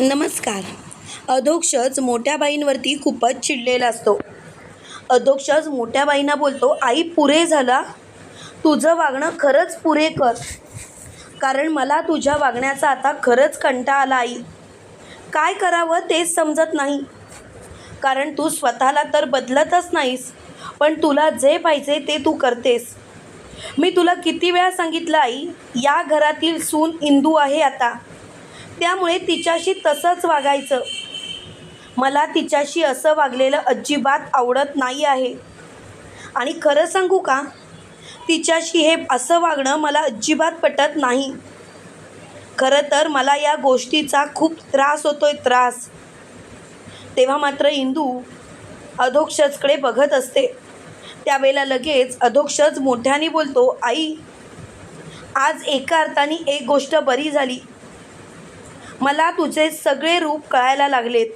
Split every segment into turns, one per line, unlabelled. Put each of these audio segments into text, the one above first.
नमस्कार. अधोक्षज मोठ्या बाईंवरती खूपच चिडलेला असतो. अधोक्षज मोठ्या बाईंना बोलतो आई पुरे झाला. तुझं वागणं खरंच पुरे कर. कारण मला तुझ्या वागण्याचा आता खरंच कंटाळा आला आई. काय करावं तेच समजत नाही. कारण तू स्वतःला तर बदलतच नाहीस पण तुला जे पाहिजे ते तू करतेस. मी तुला किती वेळा सांगितलं आई या घरातील सून इंदू आहे आता. त्यामुळे तिच्याशी तसंच वागायचं. मला तिच्याशी असं वागलेलं अजिबात आवडत नाही आहे. आणि खरं सांगू का? तिच्याशी हे असं वागणं मला अजिबात पटत नाही. खरं तर मला या गोष्टीचा खूप त्रास होतोय त्रास. तेव्हा मात्र इंदू अधोक्षजकडे बघत असते. त्यावेळेला लगेच अधोक्षज मोठ्याने बोलतो आई आज एका अर्थाने एक गोष्ट बरी झाली. मला तुझे सगळे रूप कळायला लागलेत.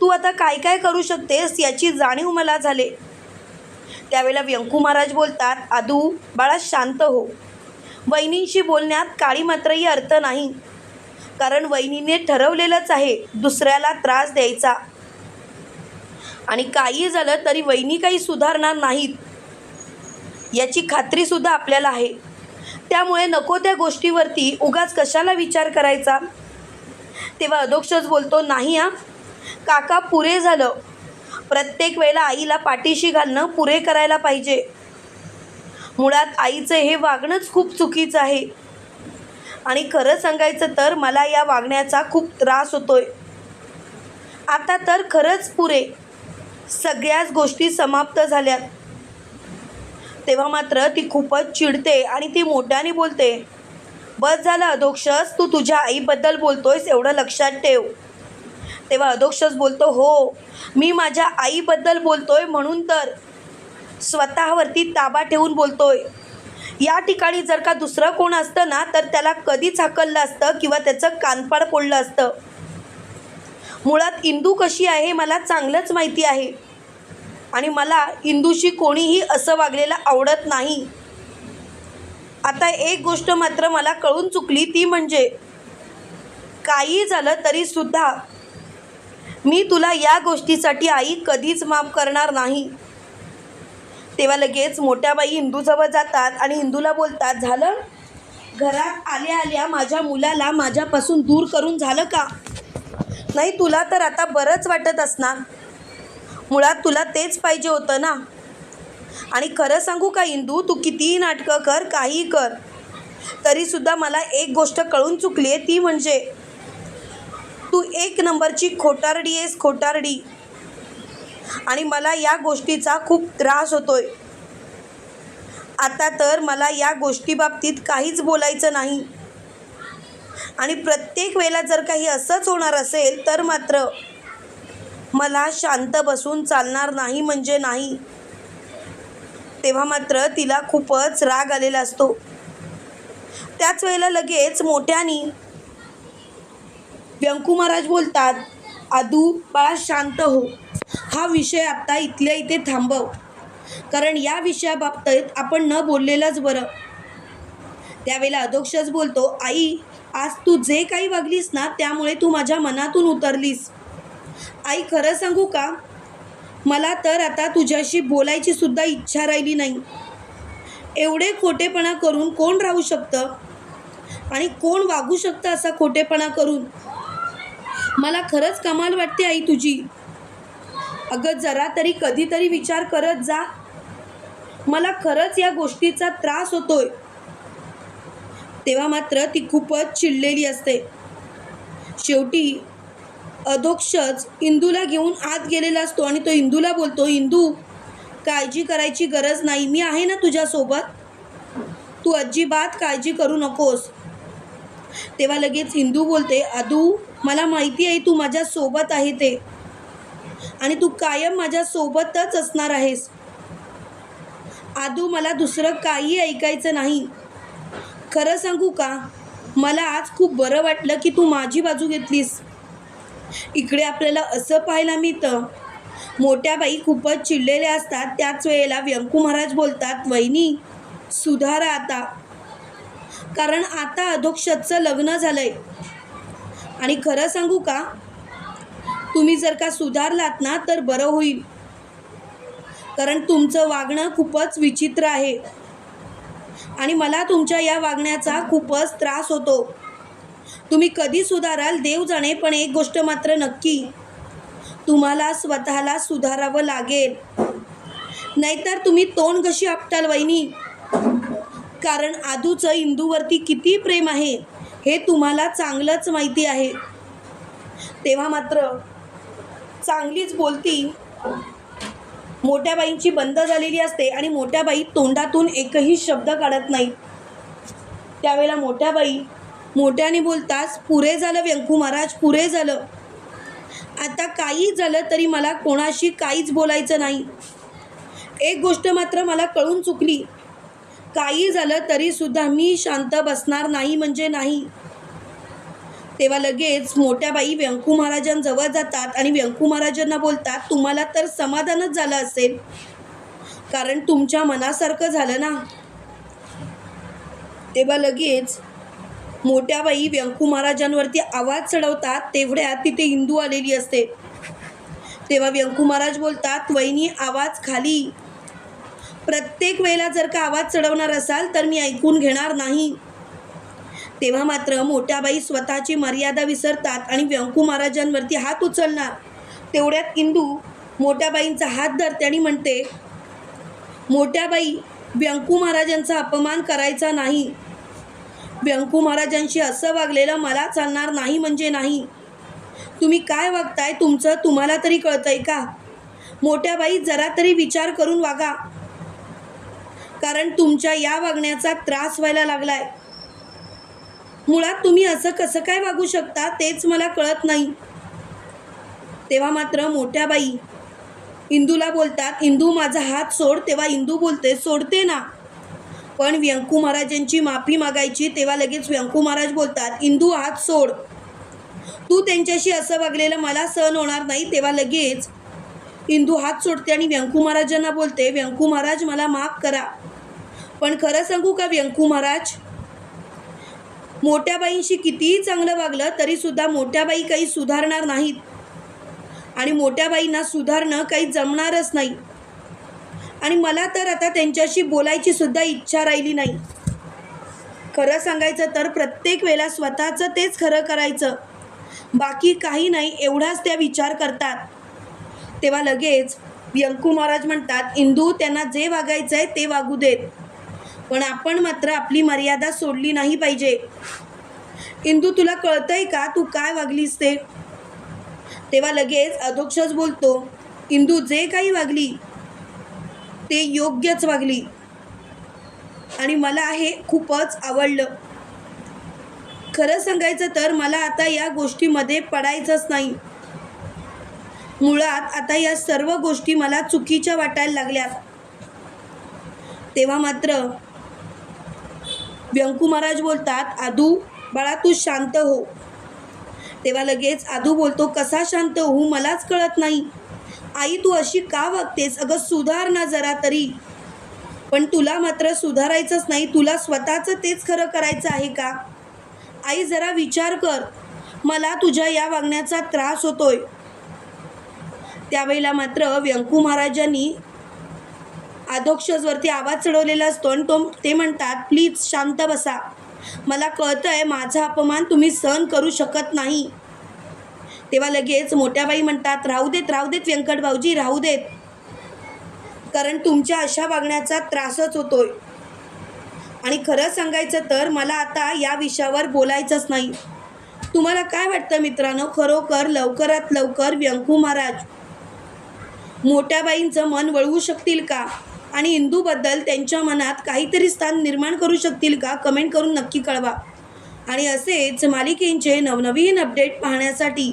तू आता काय काय करू शकतेस याची जाणीव मला झाले. त्यावेळेला व्यंकू महाराज बोलतात आदू बाळा शांत हो. वहिनींशी बोलण्यात काळी मात्रही अर्थ नाही. कारण वहिनीने ठरवलेलंच आहे दुसऱ्याला त्रास द्यायचा. आणि काही झालं तरी वहिनी काही सुधारणार नाहीत. याची खात्रीसुद्धा आपल्याला आहे. त्यामुळे नको त्या गोष्टीवरती उगाच कशाला विचार करायचा? तेव्हा अधोक्षच बोलतो नाही हा काका पुरे झालं. प्रत्येक वेळेला आईला पाठीशी घालणं पुरे करायला पाहिजे. मुळात आईचं हे वागणंच खूप चुकीचं आहे. आणि खरं सांगायचं तर मला या वागण्याचा खूप त्रास होतोय. आता तर खरंच पुरे. सगळ्याच गोष्टी समाप्त झाल्यात. तेव्हा मात्र ती खूपच चिडते आणि ती मोठ्याने बोलते बस झालं अधोक्षस. तू तुझ्या आईबद्दल बोलतोयस एवढं लक्षात ठेव. तेव्हा अधोक्षस बोलतो हो मी माझ्या आईबद्दल बोलतोय म्हणून तर स्वतःवरती ताबा ठेवून बोलतोय. या ठिकाणी जर का दुसरं कोण असतं ना तर त्याला कधीच हाकललं असतं किंवा त्याचं कानपाड फोडलं असतं. मुळात इंदू कशी आहे हे मला चांगलंच माहिती आहे. आणि मला इंदूशी कोणीही असं वागलेलं आवडत नाही. आता एक गोष्ट मात्र मला कळून चुकली ती म्हणजे काही झालं तरीसुद्धा मी तुला या गोष्टीसाठी आई कधीच माफ करणार नाही. तेव्हा लगेच मोठ्या बाई हिंदूजवळ जातात आणि हिंदूला बोलतात झालं? घरात आल्या आल्या माझ्या मुलाला माझ्यापासून दूर करून झालं का? नाही तुला तर आता बरंच वाटत असणार. मुळात तुला तेच पाहिजे होतं ना? आणि खरं सांगू का इंदू तू कितीही नाटकं कर काही कर. तरीसुद्धा मला एक गोष्ट कळून चुकली आहे ती म्हणजे तू एक नंबरची खोटारडी आहेस खोटारडी. आणि मला या गोष्टीचा खूप त्रास होतोय. आता तर मला या गोष्टीबाबतीत काहीच बोलायचं नाही. आणि प्रत्येक वेळेला जर काही असंच होणार असेल तर मात्र मला शांत बसून चालणार नाही म्हणजे नाही. तेव्हा मात्र तिला खूपच राग आलेला असतो. त्याच वेळेला लगेच मोठ्यानी व्यंकू महाराज बोलतात आदू बाळा शांत हो. हा विषय आत्ता इथल्या इथे थांबव. कारण या विषयाबाबतीत आपण न बोललेलंच बरं. त्यावेळेला अधोक्षच बोलतो आई आज तू जे काही वागलीस ना त्यामुळे तू माझ्या मनातून उतरलीस. आई खरं सांगू का? मला तर आता तुझ्याशी बोलायची सुद्धा इच्छा राहिली नाही. एवढे खोटेपणा करून कोण राहू शकतं? आणि कोण वागू शकतं असा खोटेपणा करून? मला खरंच कमाल वाटते आई तुझी. अगं जरा तरी कधीतरी विचार करत जा. मला खरंच या गोष्टीचा त्रास होतोय. तेव्हा मात्र ती खूपच चिडलेली असते. शेवटी अधोक्षज इंदूला घेऊन आत गेलेला असतो आणि तो इंदूला बोलतो इंदू काळजी करायची गरज नाही. मी आहे ना तुझ्यासोबत? तू अजिबात काळजी करू नकोस. तेव्हा लगेच इंदू बोलते आदू मला माहिती आहे तू माझ्यासोबत आहे ते. आणि तू कायम माझ्यासोबतच असणार आहेस. आदू मला दुसरं काही ऐकायचं नाही. खरं सांगू का? मला आज खूप बरं वाटलं की तू माझी बाजू घेतलीस. इकडे आपल्याला असं पाहायला मिळतं. मोठ्या बाई खूपच चिडलेल्या असतात. त्याच वेळेला व्यंकू महाराज बोलतात वहिनी सुधारा आता. कारण आता अधोक्षतचं लग्न झालंय. आणि खरं सांगू का? तुम्ही जर का सुधारलात ना तर बरं होईल. कारण तुमचं वागणं खूपच विचित्र आहे. आणि मला तुमच्या या वागण्याचा खूपच त्रास होतो. तुम्ही कधी सुधाराल? देव जाणे पण एक गोष्ट मात्र नक्की. तुम्हाला स्वतःला सुधारावं लागेल. नाहीतर तुम्ही तोंड कशी आपटाल वहिनी? कारण आदूचं इंदूवरती किती प्रेम आहे हे तुम्हाला चांगलंच माहिती आहे. तेव्हा मात्र चांगलीच बोलती. मोठ्या बाईंची बंद झालेली असते आणि मोठ्या बाई तोंडातून एकही शब्द काढत नाही. त्यावेळेला मोठ्या बाई मोठ्याने बोलताच पुरे झालं व्यंकू महाराज पुरे झालं. आता काही झालं तरी मला कोणाशी काहीच बोलायचं नाही. एक गोष्ट मात्र मला कळून चुकली. काही झालं तरीसुद्धा मी शांत बसणार नाही म्हणजे नाही. तेव्हा लगेच मोठ्या बाई व्यंकू महाराजांजवळ जातात आणि व्यंकू महाराजांना बोलतात तुम्हाला तर समाधानच झालं असेल. कारण तुमच्या मनासारखं झालं ना. तेव्हा लगेच मोठ्या बाई व्यंकू महाराजांवरती आवाज चढवतात तेवढ्यात तिथे हिंदू आलेली असते. तेव्हा व्यंकू महाराज बोलतात वहिनी आवाज खाली. प्रत्येक वेळेला जर का आवाज चढवणार असाल तर मी ऐकून घेणार नाही. तेव्हा मात्र मोठ्या बाई स्वतःची मर्यादा विसरतात आणि व्यंकू महाराजांवरती हात उचलणार. तेवढ्यात इंदू मोठ्या बाईंचा हात धरते आणि म्हणते मोठ्या बाई व्यंकू महाराजांचा अपमान करायचा नाही. व्यंकू महाराजांशी असं वागलेलं मला चालणार नाही म्हणजे नाही. तुम्ही काय वागताय तुमचं तुम्हाला तरी कळतंय का? मोठ्या बाई जरा तरी विचार करून वागा. कारण तुमच्या या वागण्याचा त्रास व्हायला लागलाय. मुळात तुम्ही असं कसं काय वागू शकता तेच मला कळत नाही. तेव्हा मात्र मोठ्या बाई इंदूला बोलतात इंदू माझा हात सोड. तेव्हा इंदू बोलते सोडते ना. पण व्यंकू महाराजांची माफी मागायची तेव्हा लगेच व्यंकू महाराज बोलतात इंदू हात सोड. तू त्यांच्याशी असं वागलेलं मला सहन होणार नाही. तेव्हा लगेच इंदू हात सोडते आणि व्यंकू महाराजांना बोलते व्यंकू महाराज मला माफ करा. पण खरं सांगू का व्यंकू महाराज? मोठ्या बाईंशी कितीही चांगलं वागलं तरीसुद्धा मोठ्या बाई काही सुधारणार नाहीत. आणि मोठ्या बाईंना सुधारणं काही जमणारच नाही. आणि मला तर आता त्यांच्याशी बोलायची सुद्धा इच्छा राहिली नाही. खरं सांगायचं तर प्रत्येक वेळेला स्वतःचं तेच खरं करायचं. बाकी काही नाही एवढाच त्या विचार करतात. तेव्हा लगेच व्यंकू महाराज म्हणतात इंदू त्यांना जे वागायचं आहे ते वागू देत. पण आपण मात्र आपली मर्यादा सोडली नाही पाहिजे. इंदू तुला कळतंय का? तू काय वागलीस ते? तेव्हा लगेच अधोक्षच बोलतो इंदू जे काही वागली ते योग्यच वागली. आणि मला हे खूपच आवडलं. खरं सांगायचं तर मला आता या गोष्टीमध्ये पडायचंच नाही. मुळात आता या सर्व गोष्टी मला चुकीच्या वाटायला लागल्यात. तेव्हा मात्र व्यंकू महाराज बोलतात आदू बाळा तू शांत हो. तेव्हा लगेच आदू बोलतो कसा शांत? होऊ मलाच कळत नाही. आई तू अशी का वागतेस? अगं सुधार ना जरा तरी. पण तुला मात्र सुधारायचंच नाही. तुला स्वतःचं तेच खरं करायचं आहे का? आई जरा विचार कर. मला तुझ्या या वागण्याचा त्रास होतोय. त्यावेळेला मात्र व्यंकू महाराजांनी आदोक्षजवरती आवाज चढवलेला असतो आणि तो ते म्हणतात प्लीज शांत बसा. मला कळतं आहे माझा अपमान तुम्ही सहन करू शकत नाही. तेव्हा लगेच मोठ्या बाई म्हणतात राहू देत राहू देत व्यंकट भाऊजी राहू देत. कारण तुमच्या अशा वागण्याचा त्रासच होतोय. आणि खरं सांगायचं तर मला आता या विषयावर बोलायचंच नाही. तुम्हाला काय वाटतं मित्रांनो? खरोखर लवकरात लवकर व्यंकू महाराज मोठ्या बाईंचं मन वळवू शकतील का? आणि इंदूबद्दल त्यांच्या मनात काहीतरी स्थान निर्माण करू शकतील का? कमेंट करून नक्की कळवा. आणि असेच मालिकेंचे नवनवीन अपडेट पाहण्यासाठी